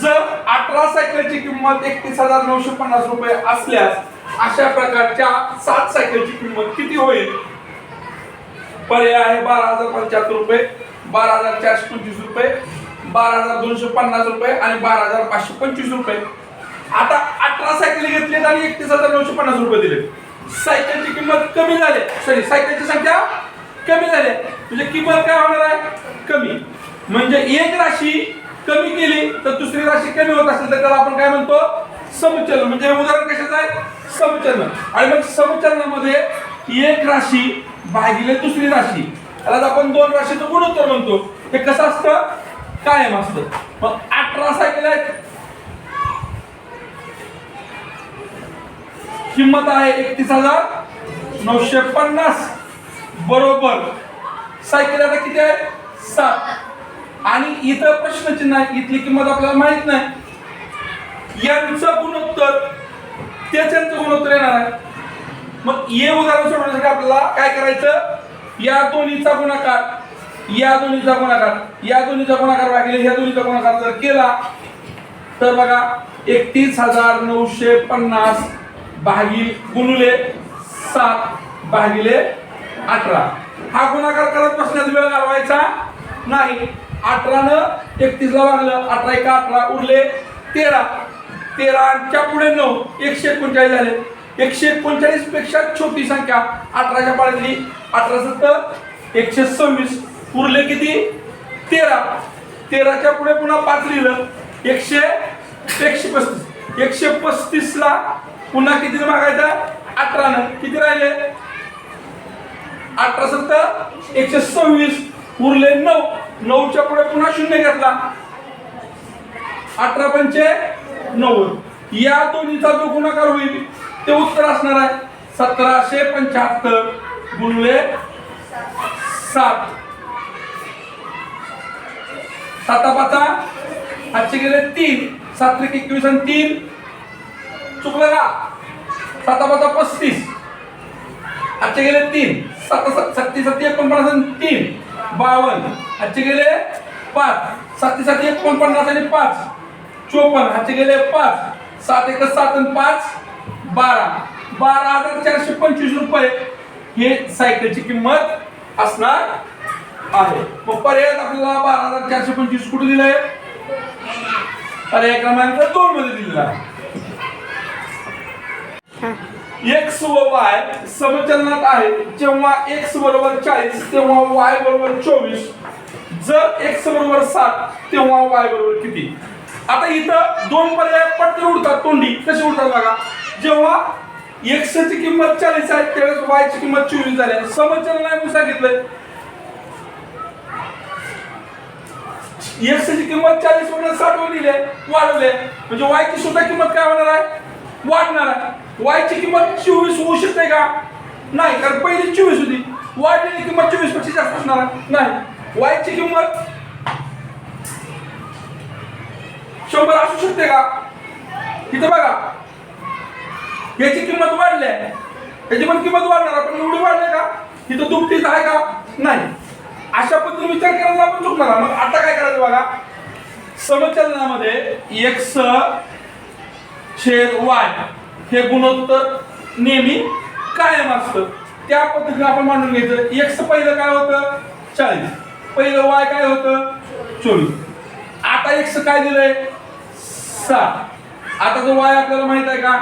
जर अठरा सायकलची किंमत एकतीस हजार नऊशे पन्नास रुपये असल्यास अशा प्रकारच्या सात सायकलची किंमत किती होईल? पर्याय आहे बारा हजार पंच्याहत्तर रुपये बारा हजार चारशे पंचवीस रुपये बारा हजार दोनशे पन्नास रुपये आणि बारा हजार पाचशे पंचवीस रुपये. आता अठरा सायकली घेतली आणि एकतीस हजार नऊशे पन्नास रुपये दिले सायकलची किंमत कमी झाली. सॉरी सायकलची संख्या कमी झाली. म्हणजे किंमत काय होणार आहे? कमी. म्हणजे एक राशी कमी केली तर दुसरी राशी कमी होत असेल तर त्याला आपण काय म्हणतो? समचलन म्हणजे हे उदाहरण कशाचं आहे? समचलन आणि मग समचलनामध्ये एक राशी भागिले दुसरी राशी. त्याला आपण दोन राशीचं गुणोत्तर म्हणतो. हे कसं असतं? कायम असतं. मग अठरा सायकल आहेत. किंमत आहे एकतीस हजार नऊशे पन्नास. बरोबर. सायकल आता किती आहे? सात. आणि इथं प्रश्नचिन्ह आहे इथली किंमत आपल्याला माहीत नाही. यांचं गुणोत्तर तेच गुणोत्तर येणार आहे. मग ये उदाहरण सोडवण्यासाठी आपल्याला काय करायचं? या दोन्हीचा गुणाकार या दोन्हीचा गुणाकार या दोन्हीचा गुणाकार भागिले या दोन्हीचा गुणाकार जर केला तर बघा एकतीस हजार नऊशे पन्नास भागिल गुणुले सात भागिले अठरा. हा गुणाकार करत बसण्यात वेळ घालवायचा नाही. अठरानं एकतीसला भागलं अठरा एका अठरा उरले तेरा. तेराच्या पुढे नऊ एकशे एकोणचाळीस झाले. एकशे एकोणचाळीसपेक्षा छोटी संख्या अठराच्या पाळीतली अठरा सत्तर एकशे सव्वीस. उरले किती? तेरा. तेराच्या पुढे पुन्हा पाच लिहिलं. एकशे एकशे पस्तीस. एकशे पस्तीसला पुन्हा किती मागायचा? अठरानं. किती राहिले? अठरा सत्तर एकशे सव्वीस. उरले नऊ. नऊच्या पुढे पुन्हा शून्य घेतला. अठरा पंचे नव्वद. या दोन्हीचा जो गुणाकार होईल ते उत्तर असणार आहे. सतराशे पंच्याहत्तर गुणले सात. साता पाचा आजचे गेले तीन. सात त्रिक एकवीस आणि तीन. चुकलं का? साता पाचा पस्तीस. आजचे गेले तीन. सात सत्तीस सत्ती एकोणपन्नास आणि तीन. बावन्न आजचे गेले पाच. साती साती एकोणपन्नास आणि पाच. चोपन्न. हातचे गेले पाच. सात एक सात आणि पाच. बारा. बारा हजार चारशे पंचवीस रुपये हे सायकलची किंमत असणार आहे. मग पर्याय आपल्याला बारा हजार चारशे पंचवीस कुठे दिलंय? पर्याय क्रमांक दोन मध्ये दिलेला आहे. एक्स व वाय समचलनात आहे. जेव्हा एक्स बरोबर चाळीस तेव्हा वाय बरोबर चोवीस. जर एक्स बरोबर सात तेव्हा वाय बरोबर किती? आता इथं दोन पर्याय पटकन उडतात. तोंडी कसे उडतात बघा. जेव्हा एक्सची किंमत चाळीस आहे त्यावेळेस वाय ची किंमत चोवीस झाली. आहे. समचलन मी सांगितलंय. एक्स ची किंमत चाळीस म्हणून साठ वर लिहिले वाढवले म्हणजे वाय ची सुद्धा किंमत काय होणार आहे? वाढणार आहे. वायची किंमत चोवीस होऊ शकते का? नाही कारण पहिली चोवीस होती. वाढलेली किंमत चोवीसपेक्षा जास्त असणार नाही. वायची किंमत शंभर असू शकते का? इथं बघा. याची किंमत वाढली आहे. याची पण किंमत वाढणार पण एवढी वाढली का? इथं दुपटीच आहे का? नाही. अशा पद्धतीने विचार करायला आपण चुकणार मग आता काय करायचं बघा? समचलनामध्ये एक्स छेद वाय हे गुणोत्तर नेहमी कायम असतं. त्या पद्धतीने आपण मांडून घ्यायचं. एक्स पहिलं काय होतं? चाळीस. पहिलं वाय काय होतं? चोवीस. आता एक्स काय दिलंय? सात आता जो वाय आपल्याला माहीत आहे का?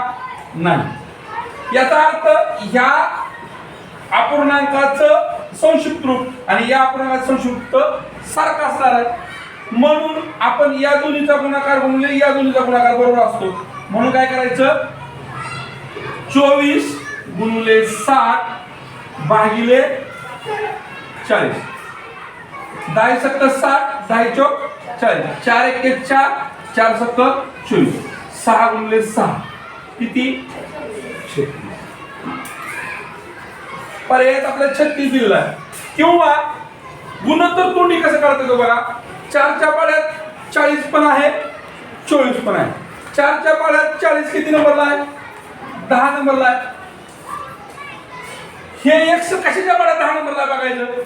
नाही याचा अर्थ ह्या अपूर्णांकाचं संक्षिप्त रूप आणि या अपूर्णांकाचं संक्षिप्त सारखं असणार आहे. म्हणून आपण या दोन्हीचा गुणाकार गुणले या दोन्हीचा गुणाकार बरोबर असतो. म्हणून काय करायचं? चोवीस गुणले साठ भागिले चाळीस. दहा सत्तर साठ दहा चौक चाळीस. चार एक चार चार सत्तर चोवीस. सहा गुणले सहा किती? छत्तीस. पर्याय आपल्याला छत्तीस दिलेला आहे. किंवा गुणोत्तर तोंडी कसं करता येतो बघा? चारच्या पाड्यात चाळीस पण आहे चोवीस पण आहे. चारच्या पाड्यात चाळीस किती नंबरला आहे? दहा नंबरला. हे एक्स कशाच्या पाड्यात दहा नंबरला बघायचं?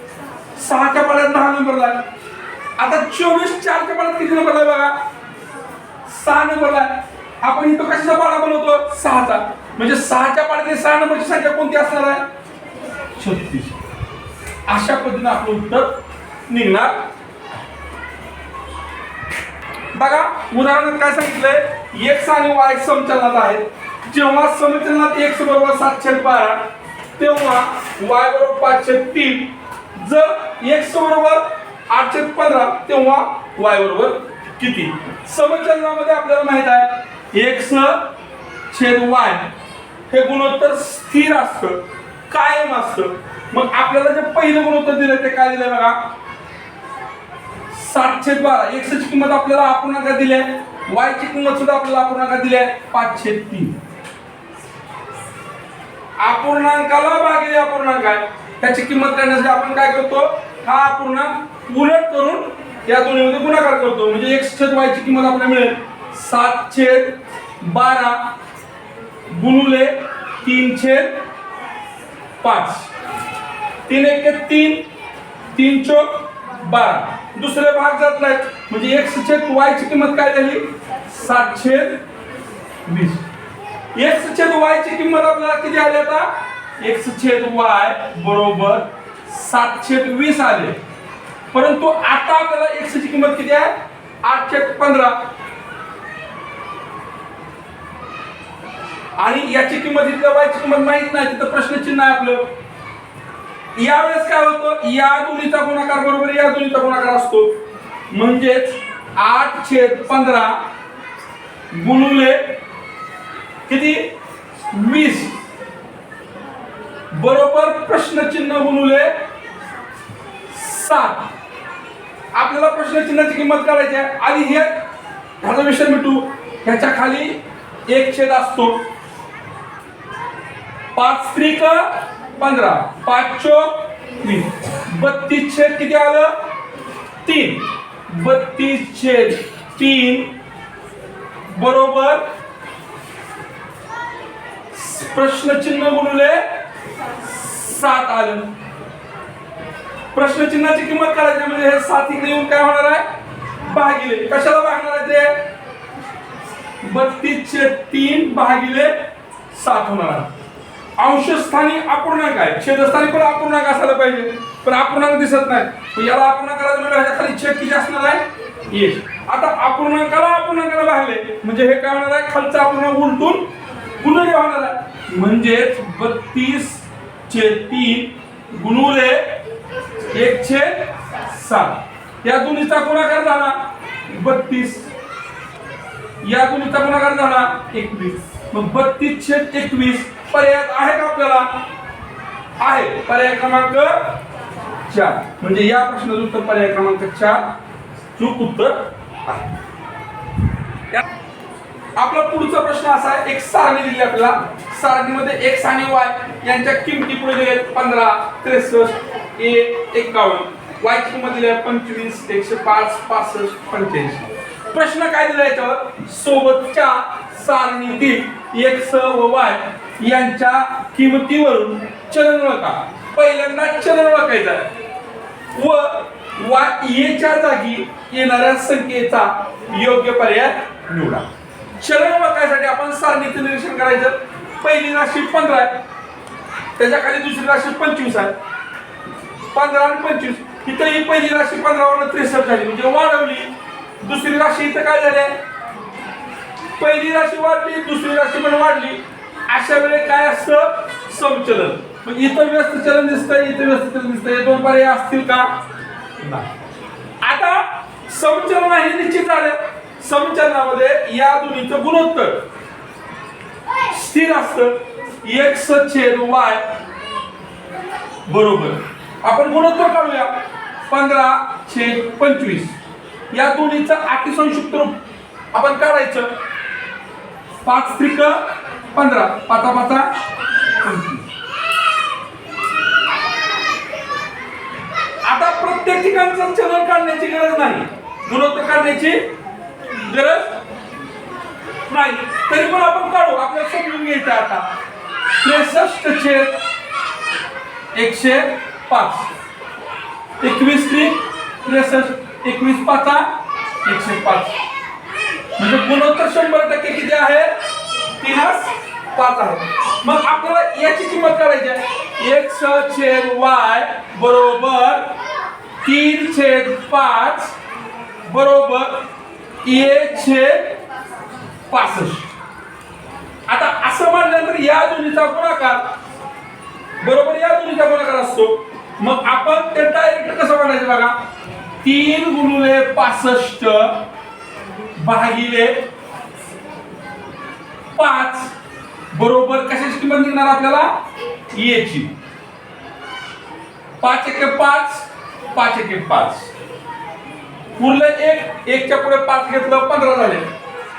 सहाच्या पाड्यात दहा नंबरला. आता चोवीस चारच्या पाड्यात किती नंबरला बघा? सहा नंबरला आपण इथं कशाचा पाडा बनवतो? सहाचा. म्हणजे सहाच्या पाड्यात सहा नंबरची संख्या कोणती असणार आहे? छत्तीस. अशा पद्धतीने आपलं उत्तर निघणार. बघा उदाहरणार्थ काय सांगितलंय? एक्स आणि वाय समचलनात आहेत. जेव्हा समचलनात एक्स बरोबर सातशे बारा तेव्हा वाय बरोबर पाचशे तीन. जर एक्स बरोबर आठशे पंधरा तेव्हा वाय बरोबर किती? समचलनामध्ये आपल्याला माहीत आहे एक्स छेद वाय हे गुणोत्तर स्थिर असतं कायम असतं. मग आपल्याला जे पहिलं गुणोत्तर दिलं ते काय दिलंय बघा? सातशे बारा. एक्सची किंमत आपल्याला अपूर्णांकात दिली आहे. वायची किंमत सुद्धा आपल्याला अपूर्णांकात दिली आहे. पाचशे तीन. अपूर्णांकाला भागिले अपूर्णांक आहे. त्याची किंमत काढण्यासाठी आपण काय करतो? हा अपूर्णांक उलट करून या दोन्हीमध्ये गुणाकार करतो. म्हणजे एक्स छेद वायची किंमत आपल्याला मिळेल. सात छेद बारा गुणुले तीन छेद पाच. तीन एक तीन तीन चोक बारा. दुसरे भाग जात नाहीत. म्हणजे एक्स छेद वायची किंमत काय झाली? सात छेद वीस. एक्स छेद वाय ची किंमत आपल्याला किती आली आता? एक्स छेद वाय बरोबर सात छेद वीस आले. परंतु आता आपल्याला एक्स ची किंमत किती आहे? आठ छेद पंधरा. आणि याची किंमत इथल्या वायची किंमत माहीत नाही तिथं प्रश्नचिन्ह आहे आपलं. यावेळेस काय होतं? या दोन्हीचा गुणाकार बरोबर या दोन्हीचा गुणाकार असतो. म्हणजेच आठ छेद पंधरा गुणुले किती? वीस. बरोबर प्रश्नचिन्ह बनवले सात. आपल्याला प्रश्नचिन्हाची किंमत काढायची आहे. आणि हे ह्याचा विषय मिटू. ह्याच्या खाली एक छेद असतो. पाच त्रिक पंधरा. पाच चोक वीस बत्तीस छेद किती आलं? तीन. बत्तीस छेद तीन. बरोबर प्रश्नचिन्ह गुणुले सात आलं. प्रश्नचिन्हाची किंमत काढायची म्हणजे हे सात इकडे येऊन काय होणार आहे? भागिले. कशाला भागणार आहे ते? बत्तीसशे तीन भागिले सात होणार आहे. अंशस्थानी अपूर्णांक आहे. छेदस्थानी पण अपूर्णांक असायला पाहिजे. पण अपूर्णांक दिसत नाही. याला अपूर्णांकाला म्हणजे खाली छेद किती असणार आहे? एक. आता अपूर्णांकाला अपूर्णांकाला भागले. म्हणजे हे काय होणार आहे? खालचा अपूर्णांक उलटून गुणले होणार आहे म्हणजेच बत्तीस चे तीन गुणुले एकशे सात. या दोन्हीचा गुणाकार झाला बत्तीस. या दोन्हीचा गुणाकार झाला एकवीस. मग बत्तीस छेद एकवीस पर्याय आहे का आपल्याला? आहे. पर्याय क्रमांक चार. म्हणजे या प्रश्नाचं उत्तर पर्याय क्रमांक चार चूक उत्तर आहे. आपला पुढचा प्रश्न असा आहे. एक सारणी दिली आपल्याला. सारणीमध्ये एक्स आणि वाय यांच्या किमती पुढे दिल्या पंधरा त्रेसष्ट एक एकावन्न. वाय ची किंमत दिली आहे पंचवीस एकशे पाच पासष्ट पंच्याऐंशी. प्रश्न काय दिला याच्यावर? सोबतच्या सारणीतील एक्स व वाय यांच्या किमतीवरून चलन ओळखा. पहिल्यांदा चलन ओळखायचं व वाय येच्या जागी येणाऱ्या संख्येचा योग्य पर्याय निवडा. चलन ओळखायसाठी आपण सारणीचं निरीक्षण करायचं. पहिली राशी पंधरा आहे. त्याच्याखाली दुसरी राशी पंचवीस आहे. पंधरा आणि पंचवीस इथं ही पहिली राशी पंधरावर त्रेसष्ट झाली. म्हणजे वाढवली. दुसरी राशी इथं काय झाली पहिली राशी वाढली दुसरी राशी पण वाढली. अशा वेळेस काय असतं? समचलन. मग इथं व्यस्त चलन दिसतंय इथं व्यस्त चलन दिसतंय. हे दोन पर्याय असतील का? आता समचलन हे निश्चित झालं. समचलनामध्ये या दोन्हीचं गुणोत्तर. स्थिर असतं. एक्स छेद वाय. बरोबर. आपण गुणोत्तर काढूया. पंधरा छेद पंचवीस. या दोन्हीचं अतिसंयुक्त रूप आपण काढायचं. पाच त्रिक पंधरा. पाचा पाचा आता प्रत्येक ठिकाणचं चलन काढण्याची गरज नाही. गुणोत्तर काढण्याची गरज नाही. तरी पण आपण हो, काढू आपल्याला समजून घ्यायचं आता. त्रेसष्ट छेद एकशे पाच. एकवीस त्रिक त्रेसष्ट एकवीस पाचा एकशे पाच. म्हणजे गुणोत्तर शंभर टक्के किती आहे? तीनच पाच आहे. मग आपल्याला याची किंमत काढायची आहे. एक्स छेद वाय बरोबर तीन छेद पाच बरोबर ए छेद पासष्ट. आता असं मानल्यानंतर या दोन्हीचा गुणाकार बरोबर या दोन्हीचा गुणाकार असतो. मग आपण ते डायरेक्ट कसं म्हणायचं बघा? तीन गुणुले पासष्ट भागिले पाच. बरोबर कशाची किंमत निघणार आपल्याला? याची. पाच एके पाच पाच एके पाच. उरलं एक एकच्या पुढे पाच घेतलं पंधरा झाले.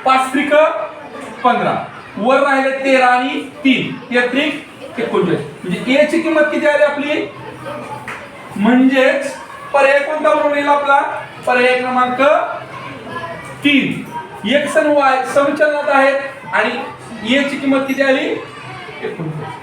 पाच त्रिक पंधरा. वर राहिले तेरा आणि तीन. तेहत्रिक एकोणचाळीस. म्हणजे ए ची किंमत किती आली आपली? म्हणजेच पर्याय कोणता बरोबर येईल आपला? पर्याय क्रमांक तीन. एक सण वाय समचलनात आहेत आणि ए ची किंमत किती आली? एकोणचाळीस.